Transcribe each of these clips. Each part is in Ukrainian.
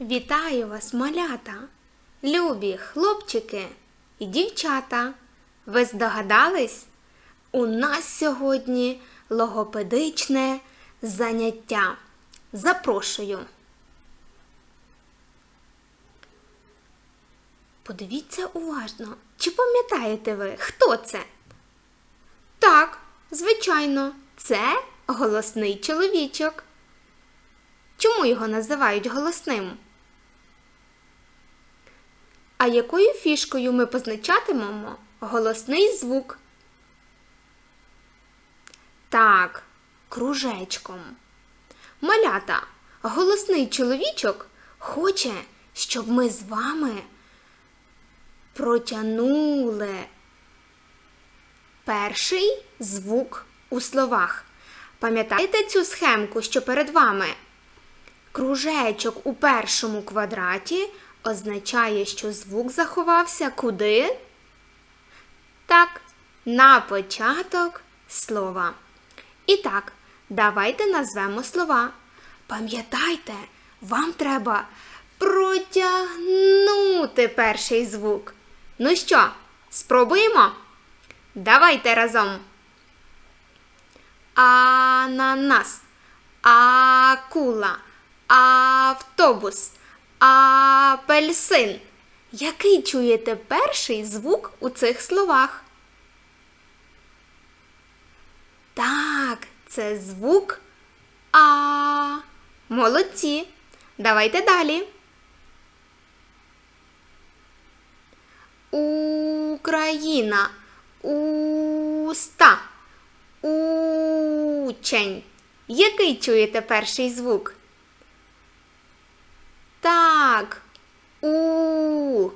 Вітаю вас, малята, любі хлопчики і дівчата. Ви здогадались? У нас сьогодні логопедичне заняття. Запрошую. Подивіться уважно, чи пам'ятаєте ви, хто це? Так, звичайно, це голосний чоловічок. Чому його називають голосним? А якою фішкою ми позначатимемо голосний звук? Так, кружечком. Малята, голосний чоловічок хоче, щоб ми з вами протягнули перший звук у словах. Пам'ятаєте цю схемку, що перед вами? Кружечок у першому квадраті означає, що звук заховався куди? Так, на початок слова. І так, давайте назвемо слова. Пам'ятайте, вам треба протягнути перший звук. Ну що, спробуємо? Давайте разом. Ананас, акула, автобус, апельсин. Який чуєте перший звук у цих словах? Так, це звук А. Молодці. Давайте далі. Україна. Уста. Учень. Який чуєте перший звук? Так. У.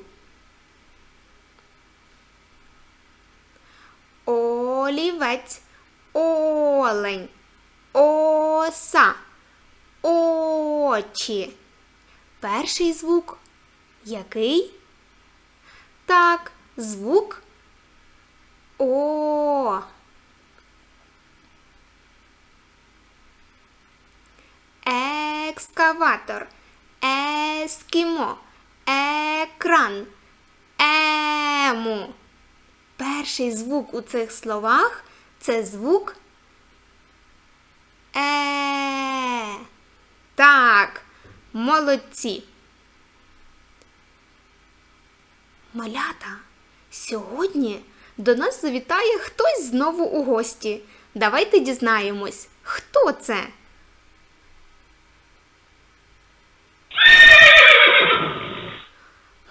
Олівець. Олень. Оса. Очі. Перший звук. Який? Так, звук О. Екскаватор, ескімо, екран, ему. Перший звук у цих словах це звук Е. Так, молодці. Малята, сьогодні до нас завітає хтось знову у гості. Давайте дізнаємось, хто це.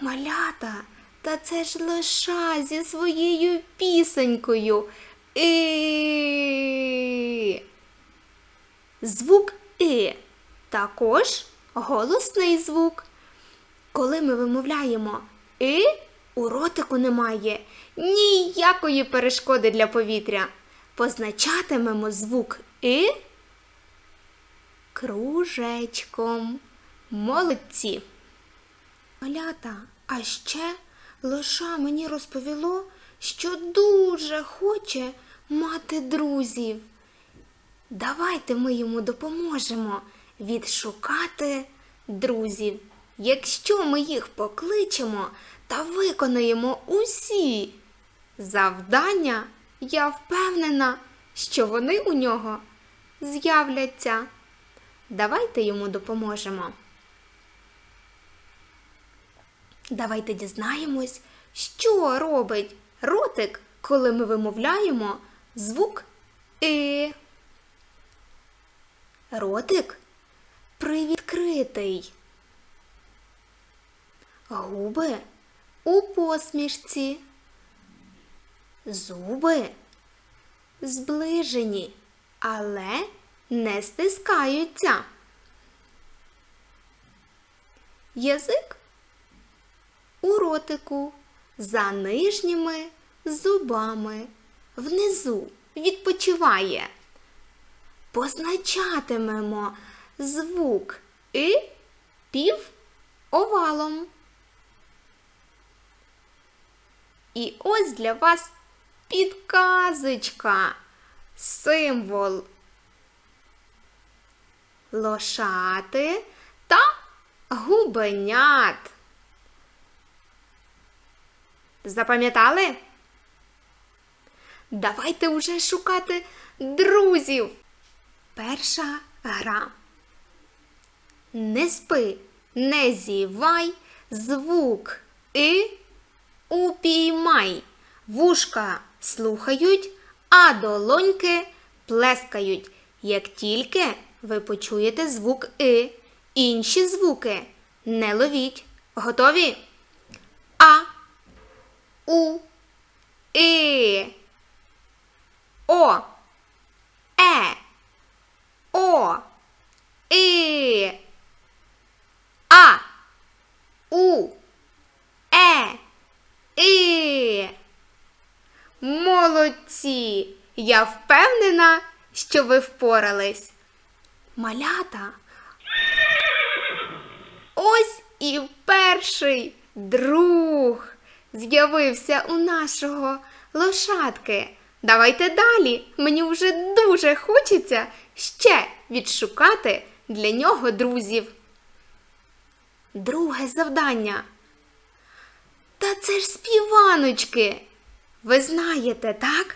Малята, та це ж лоша зі своєю пісенькою. І. Звук И також голосний звук. Коли ми вимовляємо И, у ротику немає ніякої перешкоди для повітря. Позначатимемо звук И кружечком. Молодці. Малята, а ще лоша мені розповіло, що дуже хоче мати друзів. Давайте ми йому допоможемо відшукати друзів. Якщо ми їх покличемо та виконаємо усі завдання, я впевнена, що вони у нього з'являться. Давайте йому допоможемо. Давайте дізнаємось, що робить ротик, коли ми вимовляємо звук И. Ротик привідкритий. Губи у посмішці. Зуби зближені, але не стискаються. Язик у ротику за нижніми зубами. Внизу відпочиває. Позначатимемо звук І пів овалом. І ось для вас підказочка, символ лошати та губенят. Запам'ятали? Давайте уже шукати друзів. Перша гра. Не спи, не зівай, звук и упіймай. Вушка слухають, а долоньки плескають. Як тільки ви почуєте звук и, інші звуки не ловіть. Готові? А, у, и, о, е, о, и, а, у, е, і. Молодці! Я впевнена, що ви впорались. Малята. Ось і перший друг з'явився у нашого лошадки. Давайте далі. Мені вже дуже хочеться ще відшукати для нього друзів. Друге завдання. Та це ж співаночки. Ви знаєте, так?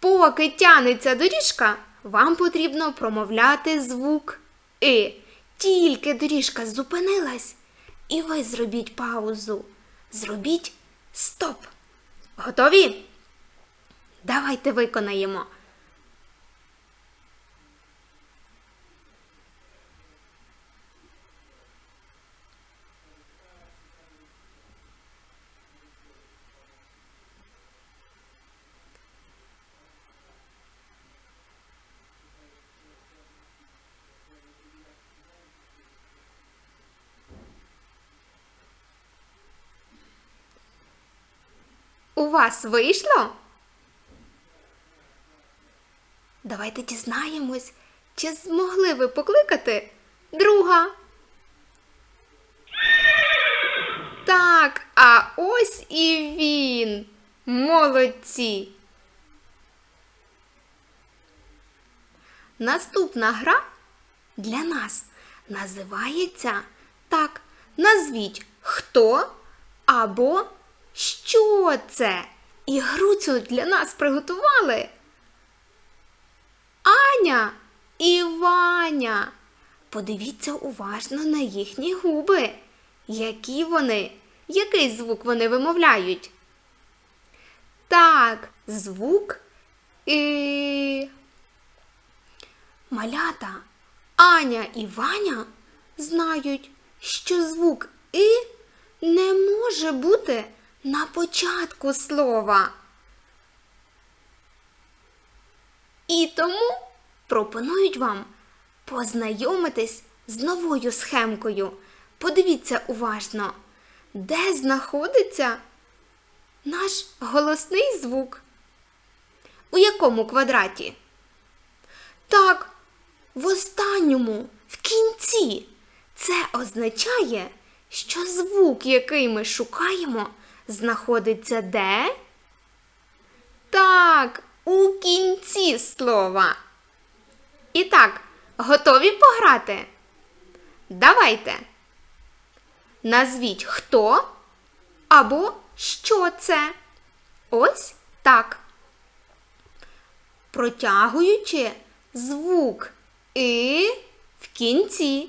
Поки тянеться доріжка, вам потрібно промовляти звук И. Тільки доріжка зупинилась, і ви зробіть паузу. Зробіть стоп. Готові? Давайте виконаємо. Вас вийшло? Давайте дізнаємось, чи змогли ви покликати друга. Так, а ось і він. Молодці. Наступна гра для нас називається так. Назвіть хто або що це? І гру цю для нас приготували. Аня і Ваня. Подивіться уважно на їхні губи. Які вони, який звук вони вимовляють? Так, звук і. Малята Аня і Ваня знають, що звук І не може бути на початку слова. І тому пропонують вам познайомитись з новою схемкою. Подивіться уважно, де знаходиться наш голосний звук. У якому квадраті? Так, в останньому, в кінці. Це означає, що звук, який ми шукаємо, знаходиться де? Так, у кінці слова. І так, готові пограти? Давайте. Назвіть хто або що це. Ось так. Протягуючи звук і в кінці.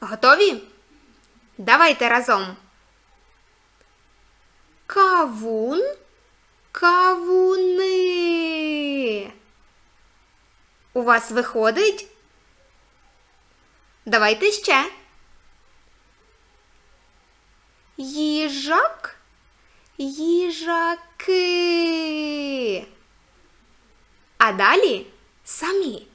Готові? Давайте разом. Кавун, кавуни. У вас виходить? Давайте ще. Їжак, їжаки. А далі самі.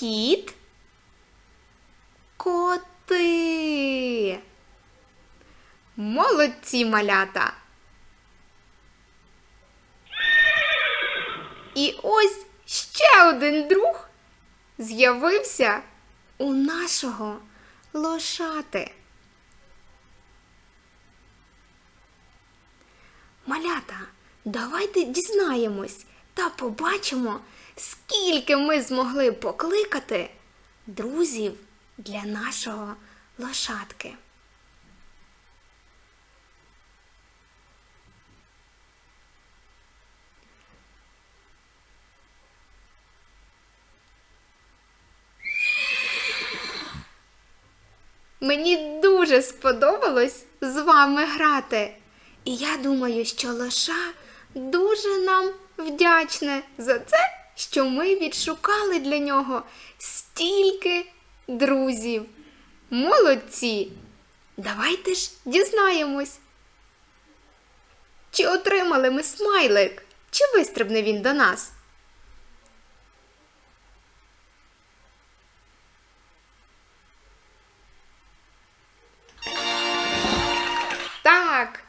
кіт, коти. Молодці малята. І ось ще один друг з'явився у нашого лошати. Малята, давайте дізнаємось та побачимо скільки ми змогли покликати друзів для нашого лошадки. Мені дуже сподобалось з вами грати. І я думаю, що лоша дуже нам вдячне за це, що ми відшукали для нього стільки друзів. Молодці! Давайте ж дізнаємось. Чи отримали ми смайлик, чи вистрибне він до нас? Так,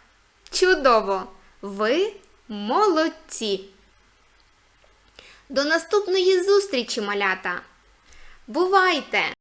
чудово! Ви молодці! До наступної зустрічі, малята! Бувайте!